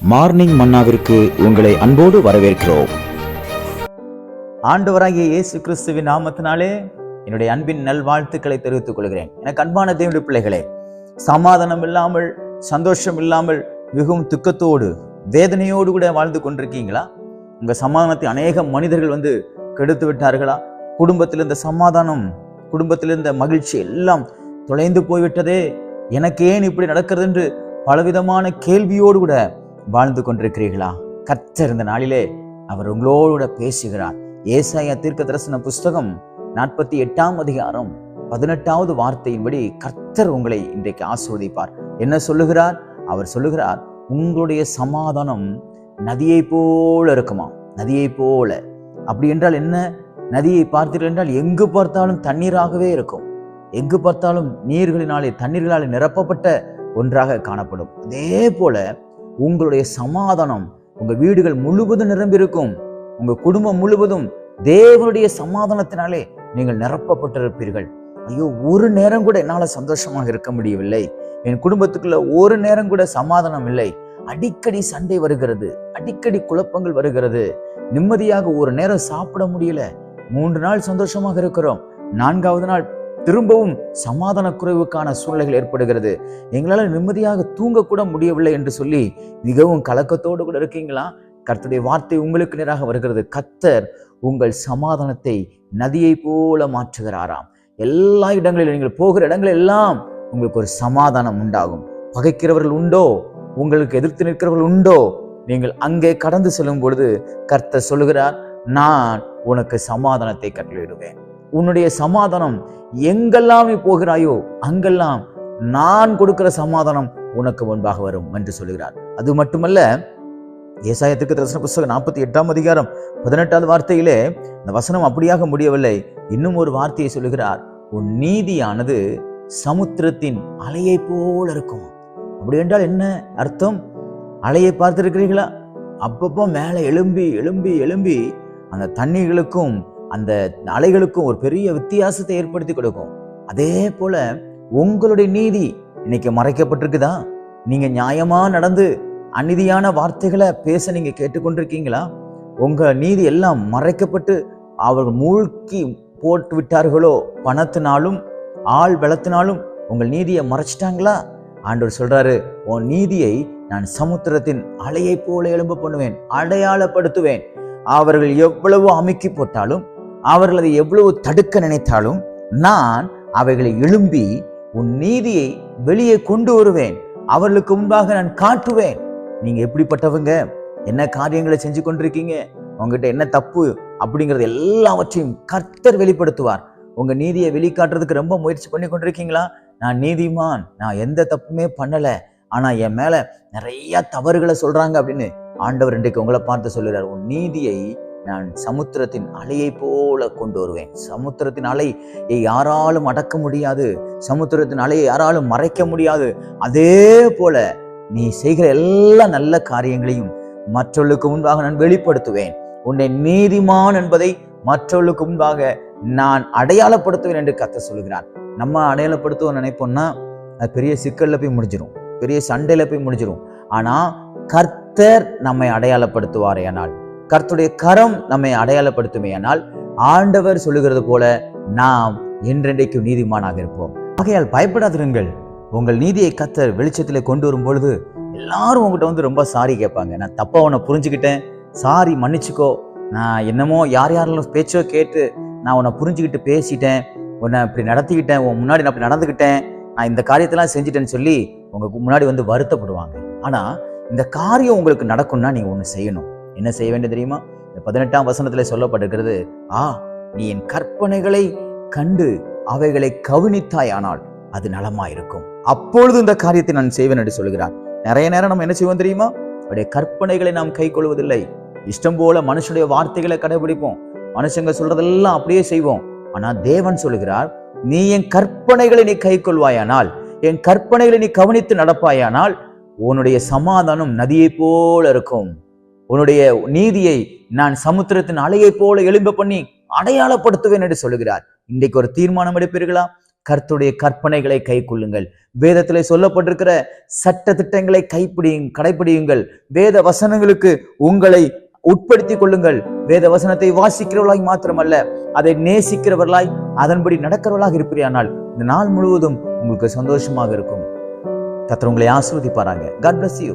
Morning மன்னாவிற்கு உங்களை அன்போடு வரவேற்கிறோம். ஆண்டவராகிய இயேசு கிறிஸ்துவின் நாமத்தினாலே என்னுடைய அன்பின் நல்வாழ்த்துக்களை தெரிவித்துக் கொள்கிறேன். எனக்கு அன்பான தேவனுடைய பிள்ளைகளே சமாதானம் இல்லாமல் சந்தோஷம் இல்லாமல் மிகவும் துக்கத்தோடு வேதனையோடு கூட வாழ்ந்து கொண்டிருக்கீங்களா? உங்க சமாதானத்தை அநேக மனிதர்கள் வந்து கெடுத்து விட்டார்களா? குடும்பத்தில் இருந்த சமாதானம் குடும்பத்தில் இருந்த மகிழ்ச்சி எல்லாம் தொலைந்து போய்விட்டதே. எனக்கு ஏன் இப்படி நடக்கிறது என்று பலவிதமான கேள்வியோடு கூட வாழ்ந்து கொண்டிருக்கிறீர்களா? கர்த்தர் இந்த நாளிலே அவர் உங்களோட பேசுகிறார். ஏசாயா தீர்க்க தரிசன புஸ்தகம் நாற்பத்தி எட்டாம் அதிகாரம் பதினெட்டாவது வார்த்தையின்படி கர்த்தர் உங்களை இன்றைக்கு ஆஸ்வதிப்பார் என்ன சொல்லுகிறார்? அவர் சொல்லுகிறார் உங்களுடைய சமாதானம் நதியை போல இருக்குமா? நதியை போல. அப்படி என்றால் என்ன? நதியை பார்த்தீர்கள் என்றால் எங்கு பார்த்தாலும் தண்ணீராகவே இருக்கும். எங்கு பார்த்தாலும் நீர்களினாலே தண்ணீர்களாலே நிரப்பப்பட்ட ஒன்றாக காணப்படும். அதே போல உங்களுடைய சமாதானம் உங்கள் வீடுகள் முழுவதும் நிரம்பியிருக்கும். உங்கள் குடும்பம் முழுவதும் தேவனுடைய சமாதானத்தினாலே நீங்கள் நிரப்பப்பட்டிருப்பீர்கள். ஐயோ ஒரு நேரம் கூட என்னால் சந்தோஷமாக இருக்க முடியவில்லை. என் குடும்பத்துக்குள்ள ஒரு நேரம் கூட சமாதானம் இல்லை. அடிக்கடி சண்டை வருகிறது. அடிக்கடி குழப்பங்கள் வருகிறது. நிம்மதியாக ஒரு நேரம் சாப்பிட முடியல. மூன்று நாள் சந்தோஷமாக இருக்கிறோம். நான்காவது நாள் திரும்பவும் சமாதான குறைவுக்கான சூழ்நிலைகள் ஏற்படுகிறது. எங்களால் நிம்மதியாக தூங்க கூட முடியவில்லை என்று சொல்லி மிகவும் கலக்கத்தோடு கூட இருக்கீங்களா? கர்த்தருடைய வார்த்தை உங்களுக்கு நேராக வருகிறது. கத்தர் உங்கள் சமாதானத்தை நதியை போல மாற்றுகிறாராம். எல்லா இடங்களிலும் நீங்கள் போகிற இடங்கள் எல்லாம் உங்களுக்கு ஒரு சமாதானம் உண்டாகும். பகைக்கிறவர்கள் உண்டோ? உங்களுக்கு எதிர்த்து நிற்கிறவர்கள் உண்டோ? நீங்கள் அங்கே கடந்து செல்லும் பொழுது கர்த்தர் சொல்லுகிறார் நான் உனக்கு சமாதானத்தை கட்டளையிடுவேன். உன்னுடைய சமாதானம் எங்கெல்லாம் நீ போகிறாயோ அங்கெல்லாம் நான் கொடுக்கிற சமாதானம் உனக்கு முன்பாக வரும் என்று சொல்லுகிறார். அது மட்டுமல்ல ஏசாயத்துக்கு தரிசன புஸ்தகம் நாற்பத்தி எட்டாம் அதிகாரம் பதினெட்டாவது வார்த்தையிலே இந்த வசனம் அப்படியாக முடியவில்லை. இன்னும் ஒரு வார்த்தையை சொல்லுகிறார். உன் நீதியானது சமுத்திரத்தின் அலையை போல இருக்கும். அப்படி என்றால் என்ன அர்த்தம்? அலையை பார்த்துருக்கிறீங்களா அப்பப்போ மேலே எழும்பி எழும்பி எழும்பி அந்த தண்ணிகளுக்கும் அந்த அலைகளுக்கும் ஒரு பெரிய வித்தியாசத்தை ஏற்படுத்தி கொடுக்கும். அதே போல உங்களுடைய நீதி இன்னைக்கு மறைக்கப்பட்டிருக்குதா? நீங்க நியாயமா நடந்து அநீதியான வார்த்தைகளை பேச நீங்க கேட்டுக்கொண்டிருக்கீங்களா? உங்க நீதி எல்லாம் மறைக்கப்பட்டு அவர்கள் மூழ்கி போட்டு விட்டார்களோ? பணத்தினாலும் ஆள் பலத்தினாலும் உங்கள் நீதியை மறைச்சிட்டாங்களா? ஆண்டவர் சொல்றாரு உன் நீதியை நான் சமுத்திரத்தின் அலையை போல எழும்ப பண்ணுவேன் அடையாளப்படுத்துவேன். அவர்கள் எவ்வளவு அமுக்கி போட்டாலும் அவர்கள் அதை எவ்வளவு தடுக்க நினைத்தாலும் நான் அவைகளை எழும்பி உன் நீதியை வெளியே கொண்டு வருவேன். அவர்களுக்கு முன்பாக நான் காட்டுவேன். நீங்க எப்படிப்பட்டவங்க? என்ன காரியங்களை செஞ்சு கொண்டிருக்கீங்க? உங்ககிட்ட என்ன தப்பு? அப்படிங்கறது எல்லாவற்றையும் கர்த்தர் வெளிப்படுத்துவார். உங்க நீதியை வெளிக்காட்டுறதுக்கு ரொம்ப முயற்சி பண்ணி கொண்டிருக்கீங்களா? நான் நீதிமான். நான் எந்த தப்புமே பண்ணல. ஆனா என் மேல நிறைய தவறுகளை சொல்றாங்க அப்படின்னு ஆண்டவர் இன்றைக்கு உங்களை பார்த்து சொல்லுறார் உன் நீதியை நான் சமுத்திரத்தின் அலையை போல கொண்டு வருவேன். சமுத்திரத்தின் அலை யாராலும் அடக்க முடியாது. சமுத்திரத்தின் அலையை யாராலும் மறைக்க முடியாது. அதே போல நீ செய்கிற எல்லா நல்ல காரியங்களையும் மற்றவர்களுக்கு முன்பாக நான் வெளிப்படுத்துவேன். உன்னை நீதிமான் என்பதை மற்றவர்களுக்கு முன்பாக நான் அடையாளப்படுத்துவேன் என்று கத்த சொல்கிறார். நம்ம அடையாளப்படுத்துவோம் நினைப்போம்னா அது பெரிய சிக்கலில் போய் முடிஞ்சிடும் பெரிய சண்டையில் போய் முடிஞ்சிடும் ஆனால் கர்த்தர் நம்மை அடையாளப்படுத்துவாரே ஆனால். கர்த்துடைய கரம் நம்மை அடையாளப்படுத்துமே ஆனால் ஆண்டவர் சொல்லுகிறது போல நாம் என்றென்றைக்கும் நீதிமானாக இருப்போம். ஆகையால் பயப்படாதிருங்கள். உங்கள் நீதியை கத்தர் வெளிச்சத்தில் கொண்டு வரும் பொழுது எல்லாரும் உங்ககிட்ட வந்து ரொம்ப சாரி கேட்பாங்க. நான் தப்பாக உன்னை புரிஞ்சுக்கிட்டேன். சாரி மன்னிச்சுக்கோ. நான் என்னமோ யார் யாரெல்லாம் பேச்சோ கேட்டு நான் உன்னை புரிஞ்சுக்கிட்டு பேசிட்டேன். உன்னை இப்படி நடத்திக்கிட்டேன். உன் முன்னாடி நான் அப்படி நடந்துக்கிட்டேன். நான் இந்த காரியத்தெல்லாம் செஞ்சுட்டேன்னு சொல்லி உங்களுக்கு முன்னாடி வந்து வருத்தப்படுவாங்க. ஆனால் இந்த காரியம் உங்களுக்கு நடக்கும்னா நீங்கள் ஒன்று செய்யணும். என்ன செய்ய வேண்டும் தெரியுமா? இந்த பதினெட்டாம் வசனத்தில் சொல்லப்பட்டிருக்கிறது ஆ நீ என் கற்பனைகளை கண்டு அவைகளை கவனித்தாயானால் அது நலமாயிருக்கும். அப்பொழுது இந்த காரியத்தை நான் செய்வேன் என்று சொல்கிறார் நிறைய நேரம் நம்ம என்ன செய்வோம் தெரியுமா? அவருடைய கற்பனைகளை நாம் கை கொள்வதில்லை. இஷ்டம் போல மனுஷனுடைய வார்த்தைகளை கடைபிடிப்போம். மனுஷங்க சொல்றதெல்லாம் அப்படியே செய்வோம். ஆனா தேவன் சொல்லுகிறார் நீ என் கற்பனைகளை நீ கை கொள்வாயானால் என் கற்பனைகளை நீ கவனித்து நடப்பாயானால் உன்னுடைய சமாதானம் நதியை போல இருக்கும். உன்னுடைய நீதியை நான் சமுத்திரத்தின் அலையை போல எழும்ப பண்ணி அடையாளப்படுத்துவேன் என்று சொல்லுகிறார். இன்றைக்கு ஒரு தீர்மானம் எடுப்பீர்களா கர்த்துடைய கற்பனைகளை கை கொள்ளுங்கள் வேதத்திலே சொல்லப்பட்டிருக்கிற சட்ட திட்டங்களை கைப்பிடியும் கடைப்பிடியுங்கள். வேத வசனங்களுக்கு உங்களை உட்படுத்திக் கொள்ளுங்கள். வேத வசனத்தை வாசிக்கிறவர்களாய் மாத்திரமல்ல அதை நேசிக்கிறவர்களாய் அதன்படி நடக்கிறவர்களாக இருப்பீர்கள் இந்த நாள் முழுவதும் உங்களுக்கு சந்தோஷமாக இருக்கும். கர்த்தர் உங்களை ஆசிர்வதிப்பாராங்க காட் பிளஸ் யூ